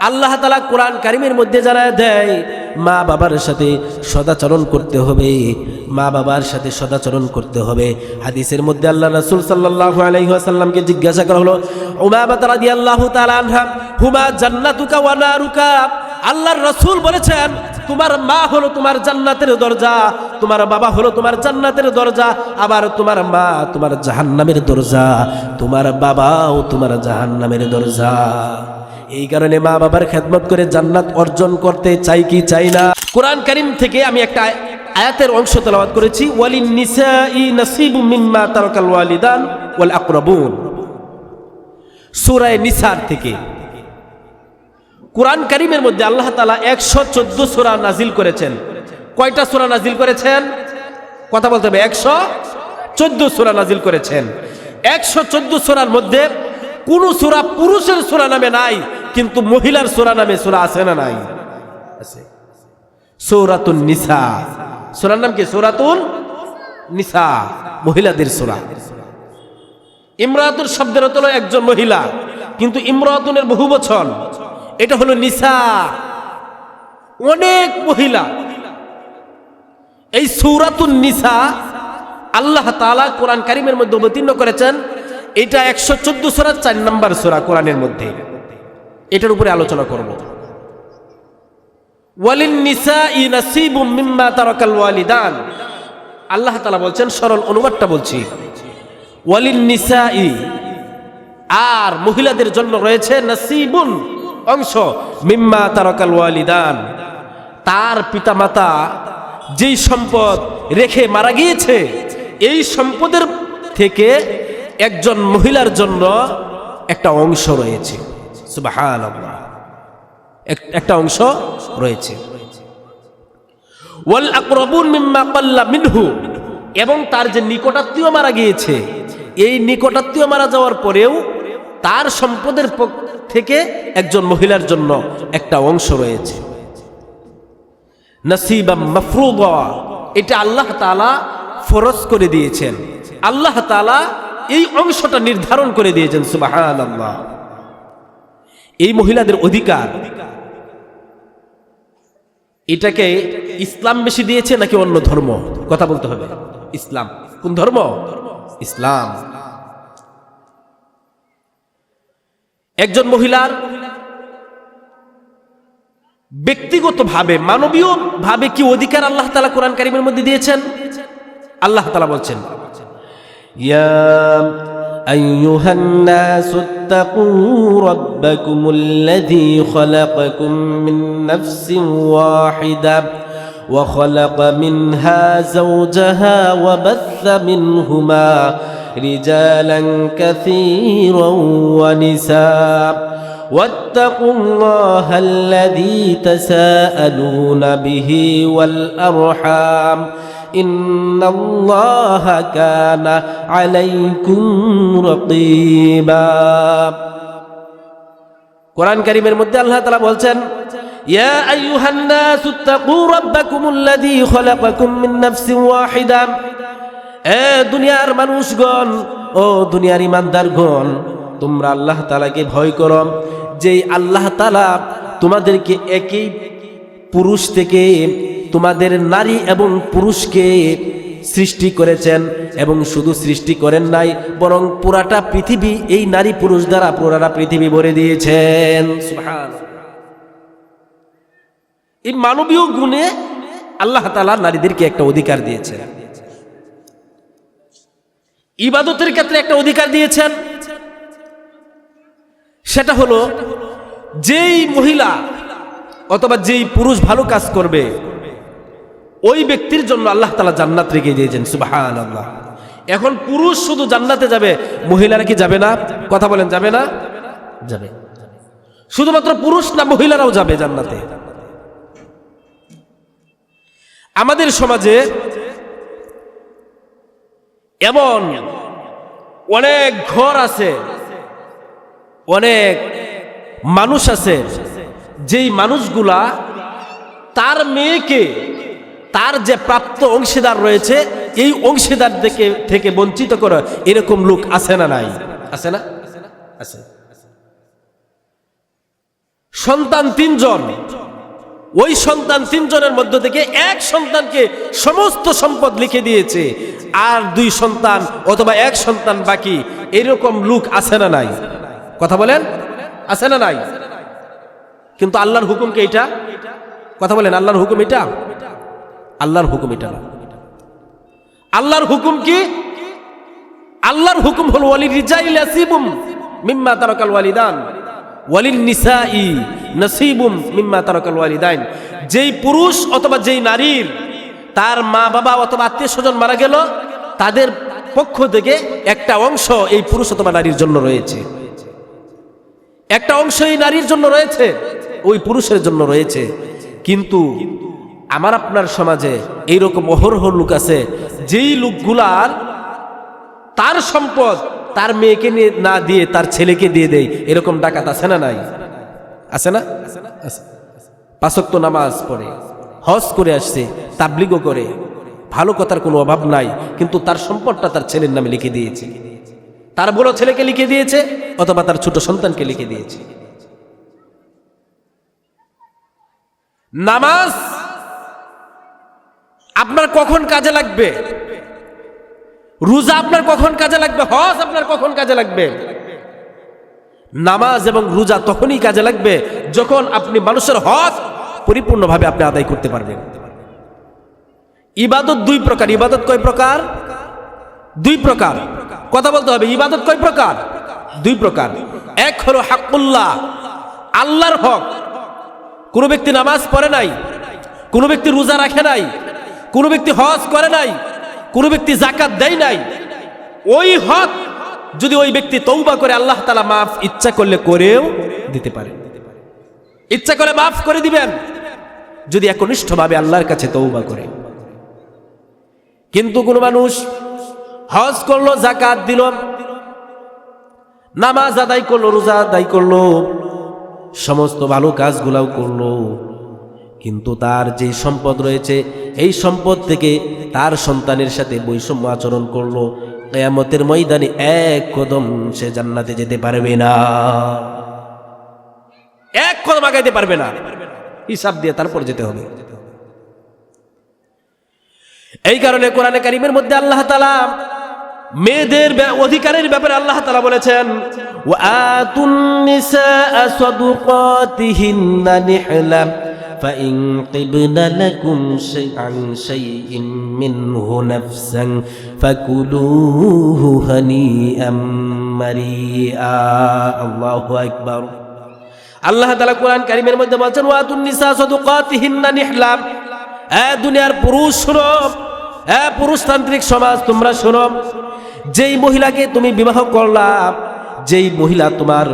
আল্লাহ তালা কোরআন কারিমের মধ্যে যারা দেয়, মা বাবার সাথে সদাচরণ করতে হবে, মা বাবার সাথে সদাচরণ করতে হবে। হাদিসের মধ্যে আল্লাহ রাসুল সাল্লাল্লাহু আলহিহাসাল্লামকে জিজ্ঞাসা করা হলো, উমামা রাদিয়াল্লাহু তালা আনহাম হুমা জান্নাতুকা ওয়ানা রুকা আল্লাহর রসুল বলেছেন তোমার মা হলো তোমার জান্নাতের দরজা, তোমার বাবা হলো তোমার জান্নাতের দরজা, আবার তোমার মা তোমার জাহান্নামের দরজা, তোমার বাবাও তোমার জাহান্নামের দরজা। এই কারণে মা বাবার খেদমত করে জান্নাত অর্জন করতে চাই কি চাই না? কোরআন করিম থেকে আমি একটা আয়াতের অংশ তেলাওয়াত করেছি ওয়ালিন ওয়ালিদান নিসার থেকে। কোরআন করিমের মধ্যে আল্লাহ তালা একশো চোদ্দ সোরা নাজিল করেছেন। কয়টা সোরা নাজিল করেছেন? কথা বলতে হবে, একশো চোদ্দ সোরা নাজিল করেছেন। একশো চোদ্দ সোরার মধ্যে কোন সোরা পুরুষের সোরা নামে নাই, কিন্তু মহিলার সোরা নামে সোরা আছে না নাই? সৌরাতুন নিসা। সোরার নাম কি? সৌরাতুন নিসা, মহিলাদের সোরা। ইমরাতুর শব্দের হলো একজন মহিলা, কিন্তু ইমরাতুনের বহু বচন। এটা হলো নিসা। অনেক মহিলা। এই সৌরাতুন নিসা আল্লাহ তালা কোরআন কারিমের মধ্যে অবতীর্ণ করেছেন। এটা একশো চোদ্দ সোরা, চার নম্বর সোরা কোরআনের মধ্যে। এটার উপরে আলোচনা করব। নিসা আল্লাহ তাআলা বলছেন, সরল অনুবাদটা বলছি। ওয়ালিন নিসাই, আর মহিলাদের জন্য রয়েছে নাসিবুন। অংশ, মিম্মা তারকাল ওয়ালিদান। তার পিতামাতা যেই সম্পদ রেখে মারা গিয়েছে, এই সম্পদের থেকে একজন মহিলার জন্য একটা অংশ রয়েছে। সুবাহান একটা অংশ রয়েছে। ওয়াল মিম্মা মিনহু। এবং তার যে নিকটাত্মীয় মারা গিয়েছে, এই নিকটাত্মীয় মারা যাওয়ার পরেও তার সম্পদের থেকে একজন মহিলার জন্য একটা অংশ রয়েছে। নসিবা মফরুদা। এটা আল্লাহ তাআলা ফরজ করে দিয়েছেন। আল্লাহ তাআলা এই অংশটা নির্ধারণ করে দিয়েছেন, সুবহানাল্লাহ। এই মহিলাদের অধিকার। এটাকে ইসলাম বেশি দিয়েছে নাকি অন্য ধর্ম? কথা বলতে হবে। ইসলাম। কোন ধর্ম? ইসলাম। একজন মহিলার ব্যক্তিগত ভাবে মানবীয় ভাবে কি অধিকার আল্লাহ তালা কোরআন কারিমের মধ্যে দিয়েছেন আল্লাহ তালা বলছেন يا أيها الناس اتقوا ربكم الذي خلقكم من نفس واحدة وخلق منها زوجها وبث منهما رجالا كثيرا ونساء واتقوا الله الذي تساءلون به والأرحام إن الله كان عليكم رقيبا কোরআন কারিমের মধ্যে আল্লাহ তাআলা বলছেন ইয়া আইয়ুহান নাস ইত্তাকু রাব্বাকুমুল্লাযী খলাকাকুম মিন নাফসিন ওয়াহিদা এ দুনিয়ার মানুষগণ, ও দুনিয়ার ইমানদারগণ, তোমরা আল্লাহ তালাকে ভয় করো। যেই আল্লাহ তালা তোমাদেরকে একই পুরুষ থেকে তোমাদের নারী এবং পুরুষকে সৃষ্টি করেছেন এবং শুধু সৃষ্টি করেন নাই, বরং পুরাটা পৃথিবী এই নারী পুরুষ দ্বারা পুরাটা পৃথিবী ভরে দিয়েছেন। এই মানবীয় গুণে আল্লাহ তালা নারীদেরকে একটা অধিকার দিয়েছেন। ইবাদতের ক্ষেত্রে একটা অধিকার দিয়েছেন। সেটা হলো, যেই মহিলা অথবা যেই পুরুষ ভালো কাজ করবে, ওই ব্যক্তির জন্য আল্লাহ তালা জান্নাত রেখে দিয়েছেন সুবাহান আল্লাহ এখন পুরুষ শুধু জান্নাতে যাবে, মহিলারা কি যাবে না? কথা বলেন, যাবে না? যাবে। শুধুমাত্র পুরুষ না, মহিলারাও যাবে জান্নাতে। আমাদের সমাজে এমন অনেক ঘর আছে, অনেক মানুষ আছে, যেই মানুষগুলা তার মেয়েকে, তার যে প্রাপ্ত অংশীদার রয়েছে, এই অংশীদার থেকে থেকে বঞ্চিত করে এরকম লোক আছে না নাই? আছে না? আছে। সন্তান তিনজন। ওই সন্তান তিনজনের মধ্য থেকে এক সন্তানকে সমস্ত সম্পদ লিখে দিয়েছে। আর দুই সন্তান অথবা এক সন্তান বাকি, এরকম লোক আছে না নাই? কথা বলেন? আছে না নাই? কিন্তু আল্লাহর হুকুম কি এটা? কথা বলেন, আল্লাহর হুকুম এটা? আল্লাহর হুকুম এটা না। আল্লাহর হুকুম কি? আল্লাহর হুকুম হল ওয়ালি রিজাইল মিম্মা তারাকাল ওয়ালিদান। ওয়ালিন নিসাই নসিবুম মিম্মা তারাকাল ওয়ালিদাইন। যেই পুরুষ অথবা যেই নারীর তার মা বাবা অথবা আত্মীয় স্বজন মারা গেল, তাদের পক্ষ থেকে একটা অংশ এই পুরুষ অথবা নারীর জন্য রয়েছে। একটা অংশ এই নারীর জন্য রয়েছে, ওই পুরুষের জন্য রয়েছে। কিন্তু আমার আপনার সমাজে এইরকম অহরহ লোক আছে, যেই লোকগুলার তার সম্পদ তার মেয়েকে না দিয়ে তার ছেলেকে দিয়ে দেয়, এরকম ডাকাত আছে না নাই? আছে না। পাঁচক্ত নামাজ পড়ে, হজ করে আসছে তাবলিগও করে। ভালো কথার কোনো অভাব নাই, কিন্তু তার সম্পদটা তার ছেলের নামে লিখে দিয়েছে। তার বড় ছেলেকে লিখে দিয়েছে, অথবা তার ছোট সন্তানকে লিখে দিয়েছে। নামাজ আপনার কখন কাজে লাগবে? রোজা আপনার কখন কাজে লাগবে? হজ আপনার কখন কাজে লাগবে? নামাজ এবং রোজা তখনই কাজে লাগবে যখন আপনি মানুষের হজ পরিপূর্ণভাবে আপনি আদায় করতে পারবেন। ইবাদত দুই প্রকার। ইবাদত কয় প্রকার? দুই প্রকার। কথা বলতে হবে, ইবাদত কয় প্রকার? দুই প্রকার। এক হলো হাকুল্লাহ আল্লাহর হক। কোন ব্যক্তি নামাজ পড়ে নাই, কোন ব্যক্তি রোজা রাখে নাই, কোন ব্যক্তি হজ করে নাই, কোন ব্যক্তি জাকাত দেয় নাই, ওই হক যদি ওই ব্যক্তি তৌবা করে, আল্লাহ তালা মাফ ইচ্ছা করলে করেও দিতে পারে। ইচ্ছা করে মাফ করে দিবেন। যদি একনিষ্ঠভাবে আল্লাহর কাছে তৌবা করে। কিন্তু কোন মানুষ হজ করল জাকাত দিল, নামাজ আদায় করল, রোজা আদায় করল, সমস্ত ভালো কাজগুলাও করল, কিন্তু তার যে সম্পদ রয়েছে, এই সম্পদ থেকে তার সন্তানের সাথে বৈষম্য আচরণ করল কেয়ামতের ময়দানে এক কদম সে জান্নাতে যেতে পারবে না। এক কদম আগাইতে পারবে না। হিসাব দিয়ে তারপর যেতে হবে। এই কারণে কোরআনে কারিমের মধ্যে আল্লাহ তালা মেয়েদের অধিকারের ব্যাপারে আল্লাহ তালা বলেছেন, ওয়া আতুন নিসা সাদুকাতিহিন্না নিহলাম فإن طبن لكم شيء عن شيء منه نفسا فكلوه هنيئا مريئا الله أكبر আল্লাহ তালা কোরআন কারিমের মধ্যে বলছেন ওয়াতুন নিসা সদুকাতিহিন্না নিহলাম এ দুনিয়ার পুরুষ শোনো এ পুরুষতান্ত্রিক সমাজ তোমরা শোনো যেই মহিলাকে তুমি বিবাহ করলাম যেই মহিলা তোমার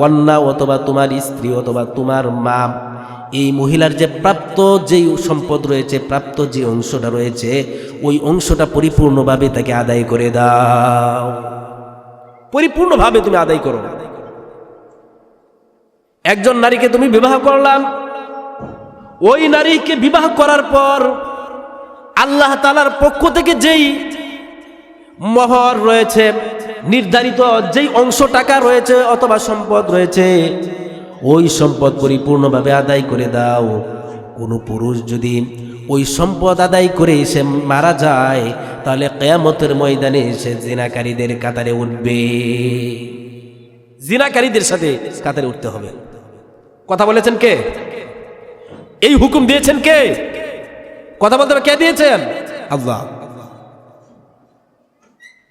কন্যা অথবা তোমার স্ত্রী অথবা তোমার মা এই মহিলার যে প্রাপ্ত যেই সম্পদ রয়েছে, প্রাপ্ত যে অংশটা রয়েছে, ওই অংশটা পরিপূর্ণভাবে তাকে আদায় করে দাও। পরিপূর্ণভাবে তুমি আদায় করো। একজন নারীকে তুমি বিবাহ করলাম। ওই নারীকে বিবাহ করার পর আল্লাহ তালার পক্ষ থেকে যেই মহর রয়েছে, নির্ধারিত যেই অংশ টাকা রয়েছে অথবা সম্পদ রয়েছে ওই সম্পদ পরিপূর্ণভাবে আদায় করে দাও। কোনো পুরুষ যদি ওই সম্পদ আদায় করে সে মারা যায়, তাহলে কেয়ামতের ময়দানে সে জিনাকারীদের কাতারে উঠবে। জিনাকারীদের সাথে কাতারে উঠতে হবে। কথা বলেছেন কে? এই হুকুম দিয়েছেন কে? কথা বলতে কে দিয়েছেন? আল্লাহ।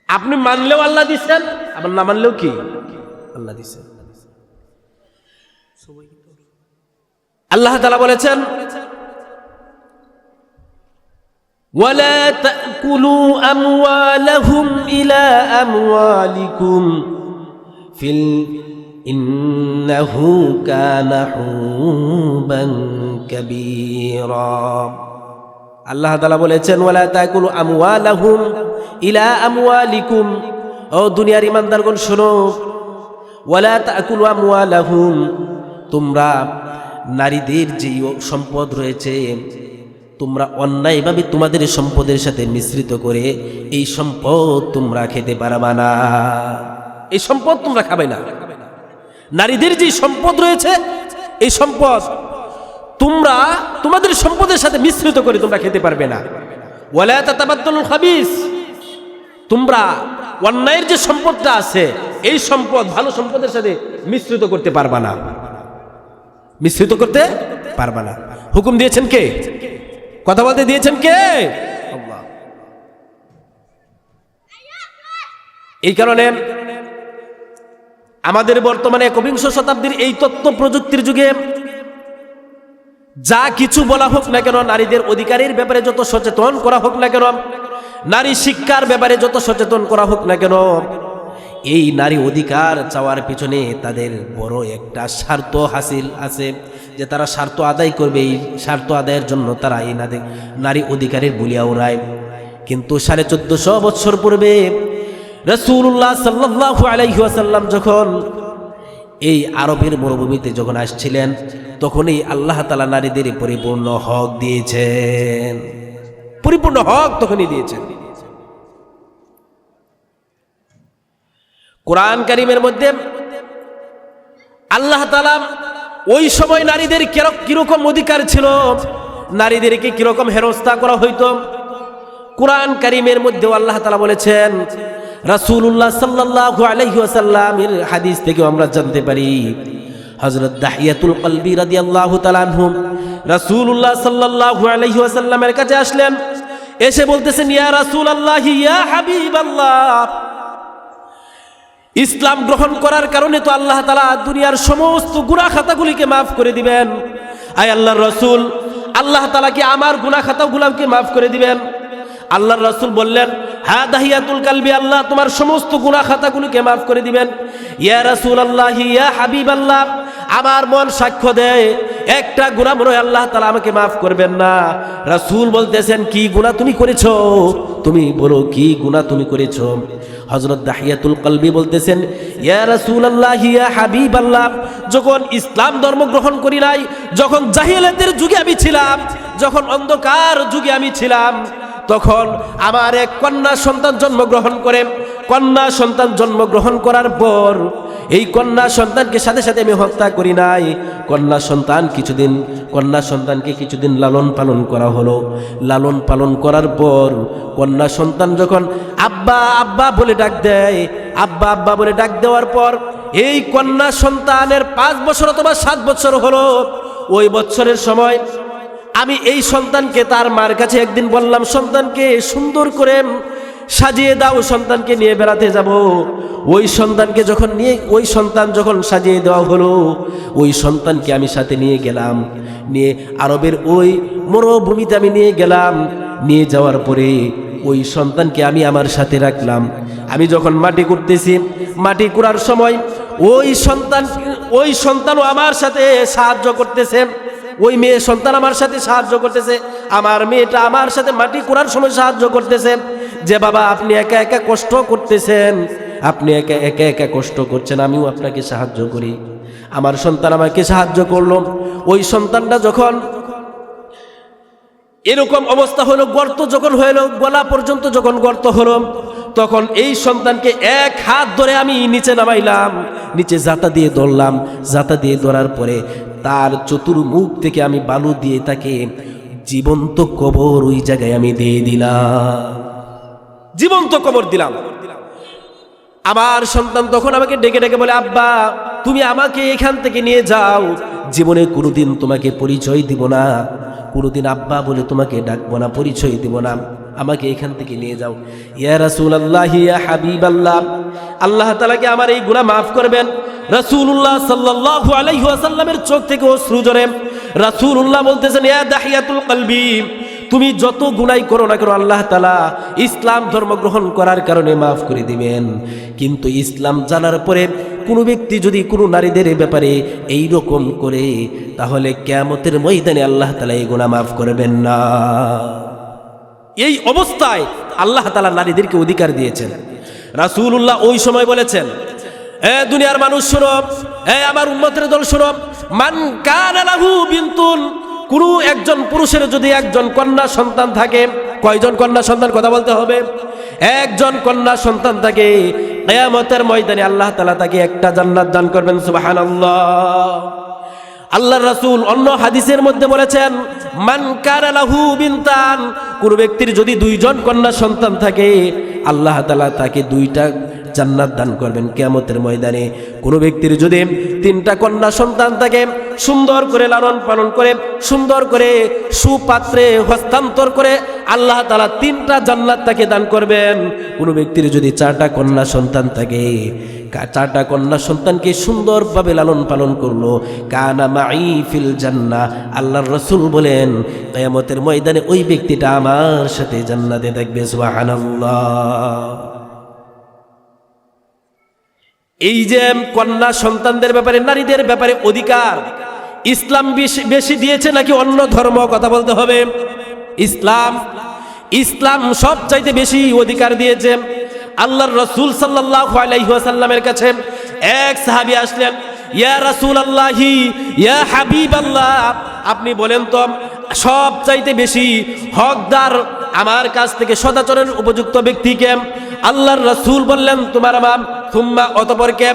আপনি মানলেও আল্লাহ দিচ্ছেন, আবার না মানলেও কি? আল্লাহ দিচ্ছেন। আল্লাহ তালা বলেছেন ولا تأكلوا أموالهم إلى أموالكم في ال... إنه كان حوبا كبيرا আল্লাহ তালা বলেছেন ওয়ালা তাকুলু আমওয়ালাহুম ইলা আমওয়ালিকুম ও দুনিয়ার ইমানদারগণ শোনো ওয়ালা তাকুলু আমওয়ালাহুম তোমরা নারীদের যে সম্পদ রয়েছে, তোমরা অন্যায়ভাবে তোমাদের সম্পদের সাথে মিশ্রিত করে এই সম্পদ তোমরা খেতে পারবা না। এই সম্পদ তোমরা খাবে না। নারীদের যে সম্পদ রয়েছে, এই সম্পদ তোমরা তোমাদের সম্পদের সাথে মিশ্রিত করে তোমরা খেতে পারবে না। খাবিস। তোমরা অন্যায়ের যে সম্পদটা আছে, এই সম্পদ ভালো সম্পদের সাথে মিশ্রিত করতে পারবা না। মিশ্রিত করতে পারবে না। হুকুম দিয়েছেন কে? কথা বলতে দিয়েছেন কে? এই কারণে আমাদের বর্তমানে একবিংশ শতাব্দীর এই তথ্য প্রযুক্তির যুগে যা কিছু বলা হোক না কেন, নারীদের অধিকারের ব্যাপারে যত সচেতন করা হোক না কেন, নারী শিক্ষার ব্যাপারে যত সচেতন করা হোক না কেন এই নারী অধিকার চাওয়ার পিছনে তাদের বড় একটা স্বার্থ হাসিল আছে যে তারা স্বার্থ আদায় করবে, এই স্বার্থ আদায়ের জন্য তারা এই নারী নারী অধিকারের বলিয়া ওড়ায় কিন্তু সাড়ে চোদ্দশো বৎসর পূর্বে রসুল্লাহ সাল্লাহ আলাইহাসাল্লাম যখন এই আরবের মরুভূমিতে যখন আসছিলেন, তখনই আল্লাহ তালা নারীদের পরিপূর্ণ হক দিয়েছেন। পরিপূর্ণ হক তখনই দিয়েছেন। কোরআন কারিমের মধ্যে আল্লাহ তালা ওই সময় নারীদের কিরক- কীরকম অধিকার ছিল? নারীদেরকে কীরকম হেরস্তা করা হইতো? কোরআন কারিমের মধ্যেও আল্লাহ তালা বলেছেন, রাসূলুল্লাহ সাল্লাল্লাহু আলাইহি ওয়াসাল্লামের হাদিস থেকে আমরা জানতে পারি। হযরত দাহিয়াতুল কলবি রাদিয়াল্লাহু তাআলা আনহু রাসূলুল্লাহ সাল্লাল্লাহু আলাইহি ওয়াসাল্লামের কাছে আসলেন। এসে বলতেছেন, ইয়া রাসূলুল্লাহ, ইয়া হাবিবাল্লাহ। ইসলাম গ্রহণ করার কারণে তো আল্লাহ তালা দুনিয়ার সমস্ত গুণা খাতাগুলিকে মাফ করে দিবেন। আয় আল্লাহর রসুল, আল্লাহ তালা কি আমার গুণা খাতাগুলাকে মাফ করে দিবেন? আল্লাহর রসুল বললেন হ্যাঁ দাহিয়াতুল কালবি, আল্লাহ তোমার সমস্ত গুণা খাতাগুলিকে মাফ করে দিবেন। ইয়া রাসূল আল্লাহ ইয়া হাবিব আল্লাহ আমার মন সাক্ষ্য দেয় একটা গুণা মনে হয় আল্লাহ তালা আমাকে মাফ করবেন না। রাসূল বলতেছেন, কি গুণা তুমি করেছ? তুমি বলো, কি গুণা তুমি করেছ? হজরত দাহিয়াতুল কলবি বলতেছেন, ইয়া রাসূলুল্লাহ, ইয়া হাবিবাল্লাহ, যখন ইসলাম ধর্ম গ্রহণ করি নাই, যখন জাহিলাতের যুগে আমি ছিলাম, যখন অন্ধকার যুগে আমি ছিলাম, তখন আমার এক কন্যা সন্তান জন্মগ্রহণ করে কন্যা সন্তান জন্মগ্রহণ করার পর এই কন্যা সন্তানকে সাথে সাথে আমি হত্যা করি নাই। কন্যা সন্তান কিছুদিন, কন্যা সন্তানকে কিছুদিন লালন পালন করা হলো। লালন পালন করার পর কন্যা সন্তান যখন আব্বা আব্বা বলে ডাক দেয়, আব্বা আব্বা বলে ডাক দেওয়ার পর এই কন্যা সন্তানের পাঁচ বছর অথবা সাত বছর হলো। ওই বছরের সময় আমি এই সন্তানকে তার মার কাছে একদিন বললাম, সন্তানকে সুন্দর করে সাজিয়ে দাও, সন্তানকে নিয়ে বেড়াতে যাব। ওই সন্তানকে যখন নিয়ে, ওই সন্তান যখন সাজিয়ে দেওয়া হলো, ওই সন্তানকে আমি সাথে নিয়ে গেলাম। নিয়ে আরবের ওই মরুভূমিতে আমি নিয়ে গেলাম। নিয়ে যাওয়ার পরে ওই সন্তানকে আমি আমার সাথে রাখলাম। আমি যখন মাটি করতেছি মাটি করার সময় ওই সন্তান, ওই সন্তানও আমার সাথে সাহায্য করতেছে। ওই মেয়ে সন্তান আমার সাথে সাহায্য করতেছে। আমার মেয়েটা আমার সাথে মাটি করার সময় সাহায্য করতেছে। যে বাবা, আপনি একা একা কষ্ট করতেছেন। আপনি একা একা একা কষ্ট করছেন, আমিও আপনাকে সাহায্য করি। আমার সন্তান আমাকে সাহায্য করল। ওই সন্তানটা যখন এরকম অবস্থা হলো, গর্ত যখন হলো, গলা পর্যন্ত যখন গর্ত হলো, তখন এই সন্তানকে এক হাত ধরে আমি নিচে নামাইলাম, নিচে জাতা দিয়ে ধরলাম। জাতা দিয়ে ধরার পরে তার চতুর্মুখ থেকে আমি বালু দিয়ে তাকে জীবন্ত কবর ওই জায়গায় আমি দিয়ে দিলাম। জীবন্ত কবর দিলাম। আমার সন্তান তখন আমাকে ডেকে ডেকে বলে, আব্বা, তুমি আমাকে এখান থেকে নিয়ে যাও। জীবনে কোনোদিন তোমাকে পরিচয় দিব না। কোনোদিন আব্বা বলে তোমাকে ডাকবো না, পরিচয় দিব না। আমাকে এখান থেকে নিয়ে যাও। ইয়া রাসুল আল্লাহ ইয়া হাবিব আল্লাহ আল্লাহ তালাকে আমার এই গুণা মাফ করবেন। রাসূলুল্লাহ সাল্লাল্লাহু আলাইহি ওয়াসাল্লামের চোখ থেকে অশ্রু জরে রাসূলুল্লাহ বলতেছেন, ইয়া দাহিয়াতুল কলবি তুমি যত গুণাই করো না করো আল্লাহ তালা ইসলাম ধর্ম গ্রহণ করার কারণে মাফ করে দিবেন। কিন্তু ইসলাম জানার পরে কোনো ব্যক্তি যদি কোনো নারীদের ব্যাপারে এই রকম করে, তাহলে কেয়ামতের ময়দানে আল্লাহ তালা এই গুণা মাফ করবেন না। এই অবস্থায় আল্লাহ তালা নারীদেরকে অধিকার দিয়েছেন। রাসূলুল্লাহ ওই সময় বলেছেন, এ দুনিয়ার মানুষ শোনো, এ আমার উন্মতের দল শোনো, মান কানা লাহু বিনতুন কোনো একজন পুরুষের যদি একজন কন্যা সন্তান থাকে, কয়জন কন্যা সন্তান কথা বলতে হবে? একজন কন্যা সন্তান থাকে, কেয়ামতের ময়দানে আল্লাহ তালা তাকে একটা জান্নাত দান করবেন, সুবহানাল্লাহ। আল্লাহ রাসূল অন্য হাদিসের মধ্যে বলেছেন, মান কানা লাহু বিনতান। কোন ব্যক্তির যদি দুইজন কন্যা সন্তান থাকে, আল্লাহ তালা তাকে দুইটা জান্নাত দান করবেন কিয়ামতের ময়দানে। কোনো ব্যক্তির যদি তিনটা কন্যা সন্তান থাকে, সুন্দর করে লালন পালন করে, সুন্দর করে সুপাত্রে হস্তান্তর করে আল্লাহ তালা তিনটা জান্নাত তাকে দান করবেন। কোনো ব্যক্তির যদি চারটা কন্যা সন্তান থাকে চারটা কন্যা সন্তানকে সুন্দরভাবে লালন পালন করল, কানা মাই ফিল জান্না, আল্লাহর রসুল বলেন, কিয়ামতের ময়দানে ওই ব্যক্তিটা আমার সাথে জান্নাতে থাকবে, সুবহানাল্লাহ। এই যে কন্যা সন্তানদের ব্যাপারে, নারীদের ব্যাপারে অধিকার, ইসলাম বেশি- দিয়েছে নাকি অন্য ধর্ম? কথা বলতে হবে। ইসলাম ইসলাম সব চাইতে বেশি অধিকার দিয়েছে। আল্লাহর রসুল সাল্লাহ আলাইসাল্লামের কাছে এক সাহাবি আসলেন, ইয়া রাসূল আল্লাহি ইয়া হাবিব আল্লাহ আপনি বলেন তো সব চাইতে বেশি হকদার আমার কাছ থেকে সদাচরণের উপযুক্ত ব্যক্তিকে আল্লাহর রসুল বললেন, তোমার মা সুম্মা অতপর কে?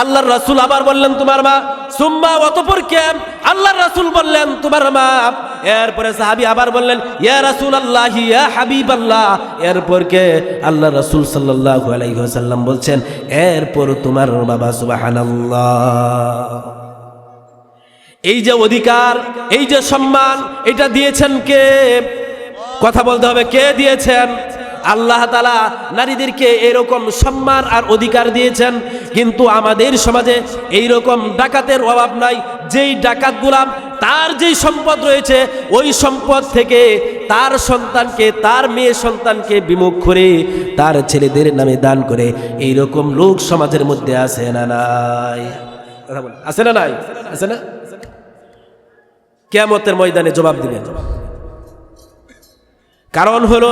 আল্লাহর রসুল আবার বললেন, তোমার মা সুম্মা অতপর কে? আল্লাহর রসুল বললেন, তোমার মা। এরপরে সাহাবি আবার বললেন, ইয়া রাসূল আল্লাহ ইয়া হাবিব আল্লাহ এরপর কে? আল্লাহ রসুল সাল্লাল্লাহু আলাইহি ওয়াসাল্লাম বলছেন, এরপর তোমার বাবা, সুবহানাল্লাহ। এই যে অধিকার, এই যে সম্মান, এটা দিয়েছেন কে? কথা বলতে হবে, কে দিয়েছেন? আল্লাহ তালা নারীদেরকে এরকম সম্মান আর অধিকার দিয়েছেন। কিন্তু আমাদের সমাজে এই রকম ডাকাতের অভাব নাই। যেই ডাকাত গুলাম, তার যেই সম্পদ রয়েছে, ওই সম্পদ থেকে তার সন্তানকে, তার মেয়ে সন্তানকে বিমুখ করে তার ছেলেদের নামে দান করে এই রকম লোক সমাজের মধ্যে আছে না নাই? আছে না নাই? আছে না? কেয়ামতের ময়দানে জবাব দিবেন। কারণ হল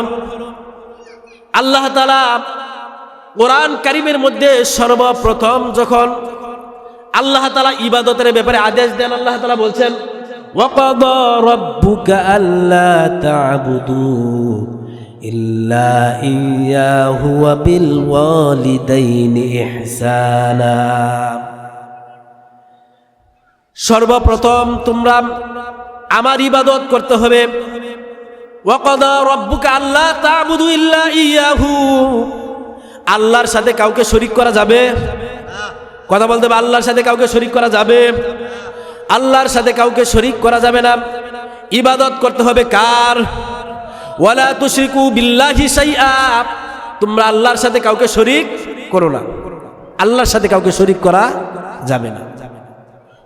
আল্লাহ তালা কোরআন কারিমের মধ্যে সর্বপ্রথম যখন আল্লাহ তালা ইবাদতের ব্যাপারে আদেশ দেন আল্লাহ তালা বলছেন وَقَضَى رَبُّكَ أَلَّا تَعْبُدُوا إِلَّا إِيَّاهُ وَبِالْوَالِدَيْنِ إِحْسَانًا সর্বপ্রথম তোমরা আমার ইবাদত করতে হবে ওয়াকদা রব্বুকা আল্লাহ তাবুদু ইল্লা ইয়াহু। আল্লাহর সাথে কাউকে শরিক করা যাবে? কথা বলতে হবে, আল্লাহর সাথে কাউকে শরিক করা যাবে? আল্লাহর সাথে কাউকে শরিক করা যাবে না। ইবাদত করতে হবে কার? ওয়ালা তুশরিকু বিল্লাহি শাইআ। তোমরা আল্লাহর সাথে কাউকে শরিক করো না। আল্লাহর সাথে কাউকে শরিক করা যাবে না।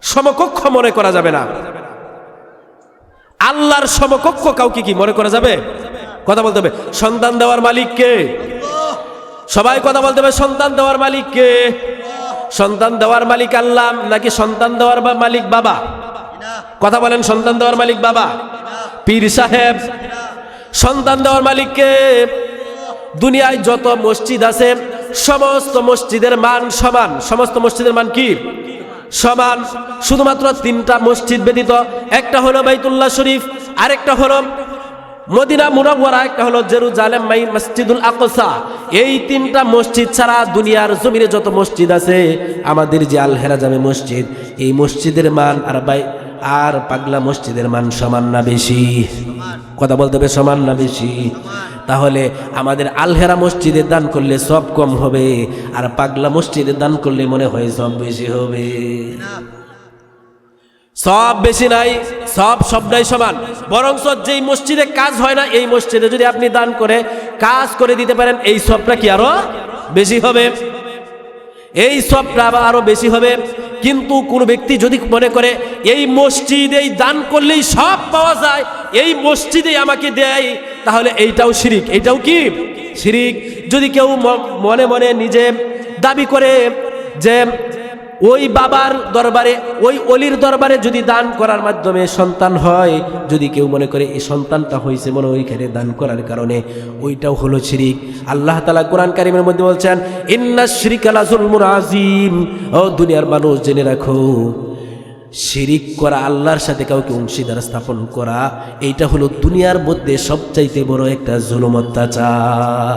সমকক্ষ মনে করা যাবে না। আল্লাহর সমকক্ষ কাউকে কি মনে করা যাবে? কথা বলতে হবে। সন্তান দেওয়ার মালিক কে? সবাই কথা বলতে হবে, সন্তান দেওয়ার মালিক কে? সন্তান দেওয়ার মালিক আল্লাহ নাকি সন্তান দেওয়ার মালিক বাবা? কথা বলেন, সন্তান দেওয়ার মালিক বাবা? পীর সাহেব, সন্তান দেওয়ার মালিক কে? দুনিয়ায় যত মসজিদ আছে, সমস্ত মসজিদের মান সমান। সমস্ত মসজিদের মান কি? সমান, শুধুমাত্র তিনটা মসজিদ ব্যতীত একটা হলো বাইতুল্লাহ শরীফ, আরেকটা হলো মদিনা মুনাওয়ারা, একটা হলো জেরুজালেম মাই মসজিদুল আকসা। এই তিনটা মসজিদ ছাড়া দুনিয়ার জমিনে যত মসজিদ আছে, আমাদের যে আল হেরাজামে মসজিদ, এই মসজিদের মান আর বাই আর পাগলা মসজিদের মান সমান না বেশি? কথা বলতে হবে সমান না বেশি? তাহলে আমাদের আলহেরা মসজিদে দান করলে সব কম হবে, আর পাগলা মসজিদে দান করলে মনে হয় সব বেশি হবে। সব বেশি নাই, সব সবটাই সমান। বরং যেই মসজিদে কাজ হয় না, এই মসজিদে যদি আপনি দান করে, কাজ করে দিতে পারেন, এই সবটা কি আরও বেশি হবে? এই সবটা আরও বেশি হবে। কিন্তু কোনো ব্যক্তি যদি মনে করে, এই মসজিদেই দান করলেই সব পাওয়া যায়, এই মসজিদেই আমাকে দেয়, তাহলে এইটাও শিরিক। এইটাও কি? শিরিক। যদি কেউ মনে মনে নিজে দাবি করে যে ওই বাবার দরবারে, ওই অলির দরবারে যদি দান করার মাধ্যমে সন্তান হয়, যদি কেউ মনে করে এই সন্তানটা হয়েছে মনে ওইখানে দান করার কারণে, ওইটাও হলো শিরিক। আল্লাহ তালা কোরআন কারিমের মধ্যে বলছেন, ইন্না শিরিক আলা জুলমুন আজিম ও দুনিয়ার মানুষ, জেনে রাখো, শিরিক করা আল্লাহর সাথে কাউকে অংশীদার স্থাপন করা, এইটা হলো দুনিয়ার মধ্যে সবচাইতে বড় একটা জুলুম অত্যাচার।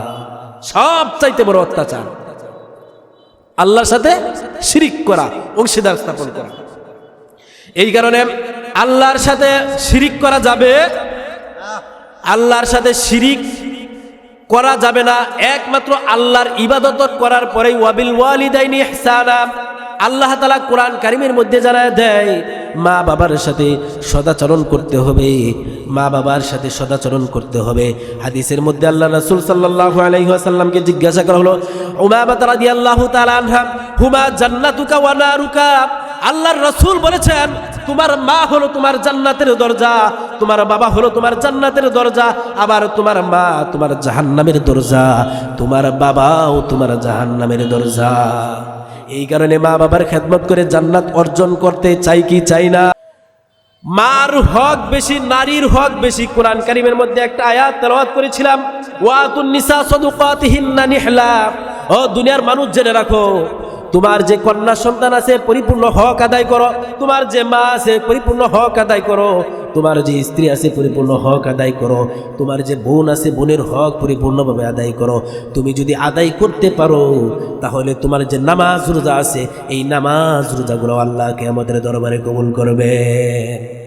সবচাইতে বড় অত্যাচার। আল্লাহর সাথে শিরিক করা, অংশীদার স্থাপন করা। এই কারণে আল্লাহর সাথে শিরিক করা যাবে, আল্লাহর সাথে শিরিক করা যাবে না। একমাত্র আল্লাহর ইবাদত করার পরে ওয়াবিল ওয়ালিদাইনি ইহসানা। আল্লাহ তালা কোরআন কারিমের মধ্যে যারা দেয়, মা বাবার সাথে সদাচরণ করতে হবে, মা বাবার সাথে সদাচরণ করতে হবে। হাদিসের মধ্যে আল্লাহ রাসুল সাল্লাহ আলাইহি ওয়াসাল্লামকে জিজ্ঞাসা করা হলো উমা বাতারা দিয়ে আল্লাহ তালা হুমা জান্নাতুকা ওয়ানা রুকা আল্লাহর রসুল বলেছেন তোমার মা হলো তোমার জান্নাতের দরজা, তোমার বাবা হলো তোমার জান্নাতের দরজা, আবার তোমার মা তোমার জাহান্নামের দরজা, তোমার বাবাও তোমার জাহান্নামের দরজা। এই কারণে মা বাবার খেদমত করে জান্নাত অর্জন করতে চাই কি চাই না? মার হক বেশি, নারীর হক বেশি। কোরআন কারিমের মধ্যে একটা আয়াত তেলাওয়াত করেছিলাম, ওয়াতুন নিসা সাদুকাতিহিন্না নিহলা। ও দুনিয়ার মানুষ জেনে রাখো তোমার যে কন্যা সন্তান আছে, পরিপূর্ণ হক আদায় করো। তোমার যে মা আছে, পরিপূর্ণ হক আদায় করো। তোমার যে স্ত্রী আছে, পরিপূর্ণ হক আদায় করো। তোমার যে বোন আছে, বোনের হক পরিপূর্ণভাবে আদায় করো। তুমি যদি আদায় করতে পারো, তাহলে তোমার যে নামাজ রোজা আছে, এই নামাজ রোজাগুলো আল্লাহকে আমাদের দরবারে কবুল করবে।